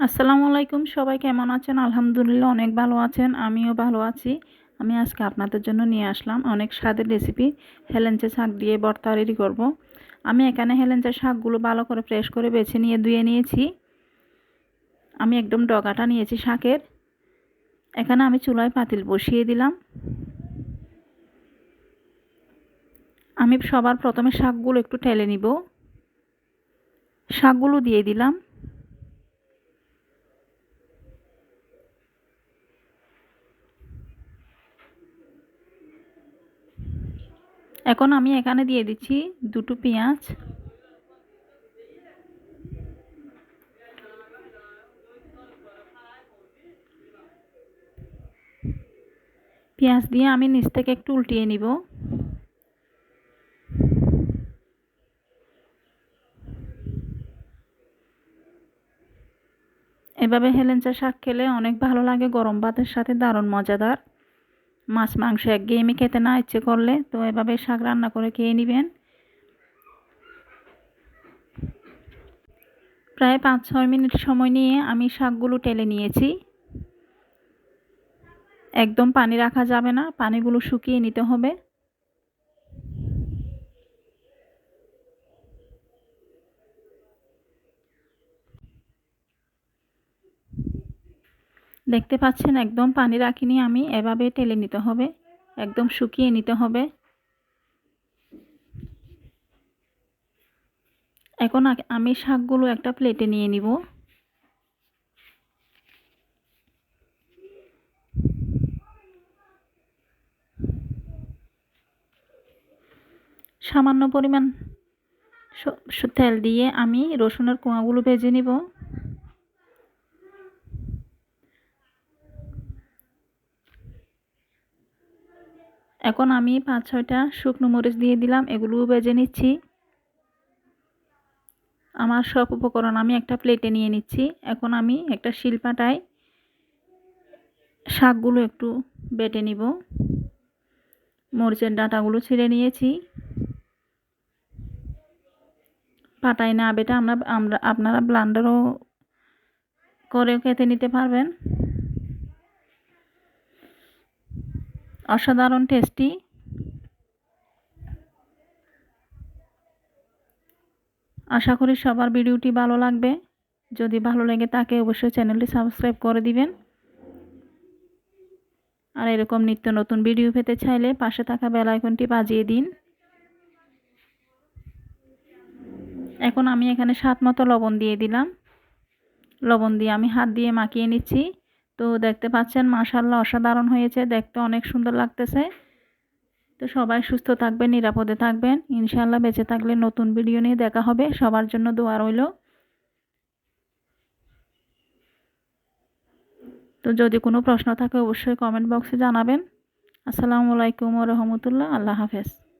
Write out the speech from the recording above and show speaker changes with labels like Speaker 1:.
Speaker 1: আসসালামু আলাইকুম, সবাই কেমন আছেন? আলহামদুলিল্লাহ অনেক ভালো আছেন, আমিও ভালো আছি। আমি আজকে আপনাদের জন্য নিয়ে আসলাম অনেক স্বাদের রেসিপি হেলেঞ্চে শাক দিয়ে ভর্তা রেডি করব। আমি এখানে হেলেঞ্চের শাকগুলো ভালো করে ফ্রেশ করে বেছে নিয়ে ধুয়ে নিয়েছি। আমি একদম ডগাটা নিয়েছি শাকের। এখানে আমি চুলায় পাতিল বসিয়ে দিলাম। আমি সবার প্রথমে শাকগুলো একটু ঠেলে নিব। শাকগুলো দিয়ে দিলাম। এখন আমি এখানে দিয়ে দিচ্ছি দুটো পেঁয়াজ। পেঁয়াজ দিয়ে আমি নিচ থেকে একটু উল্টিয়ে নিব। এভাবে হেলেঞ্চা শাক খেলে অনেক ভালো লাগে, গরম ভাতের সাথে দারুণ মজাদার। মাছ, মাংস একঘেয়েমি খেতে না ইচ্ছে করলে তো এভাবে শাক রান্না করে খেয়ে নেবেন। প্রায় পাঁচ ছয় মিনিট সময় নিয়ে আমি শাকগুলো টেলে নিয়েছি। একদম পানি রাখা যাবে না, পানিগুলো শুকিয়ে নিতে হবে। দেখতে পাচ্ছেন একদম পানি রাখিনি আমি, এভাবে টেলে নিতে হবে, একদম শুকিয়ে নিতে হবে। এখন আমি শাকগুলো একটা প্লেটে নিয়ে নিব। সামান্য পরিমাণ তেল দিয়ে আমি রসুনের কোঁয়াগুলো ভেজে নিব। এখন আমি পাঁচ, ছয়টা শুকনো মরিচ দিয়ে দিলাম, এগুলোও বেজে নিচ্ছি। আমার সব উপকরণ আমি একটা প্লেটে নিয়ে নিচ্ছি। এখন আমি একটা শিলপাটায় শাকগুলো একটু বেটে নিব। মরিচের ডাটাগুলো ছিঁড়ে নিয়েছি। পাটায় না বেটা আমরা আমরা, আপনারা ব্লান্ডারও করে খেতে নিতে পারবেন। অসাধারণ টেস্টি আশা করি সবার ভিডিওটি ভালো লাগবে। যদি ভালো লাগে তাকে অবশ্যই চ্যানেলটি সাবস্ক্রাইব করে দিবেন। আর এরকম নিত্য নতুন ভিডিও পেতে চাইলে পাশে থাকা বেল আইকনটি বাজিয়ে দিন। এখন আমি এখানে স্বাদ মতো লবণ দিয়ে দিলাম। লবণ দিয়ে আমি হাত দিয়ে মাখিয়ে নিচ্ছি। তো দেখতে পাচ্ছেন মাশাল্লাহ অসাধারণ হয়েছে। দেখতে অনেক সুন্দর লাগতেছে। তো সবাই সুস্থ থাকবেন, নিরাপদে থাকবেন। ইনশাল্লাহ বেঁচে থাকলে নতুন ভিডিও নিয়ে দেখা হবে। সবার জন্য দোয়া রইল। তো যদি কোনো প্রশ্ন থাকে অবশ্যই কমেন্ট বক্সে জানাবেন। আসসালামু আলাইকুম রহমতুল্লাহ। আল্লাহ হাফেজ।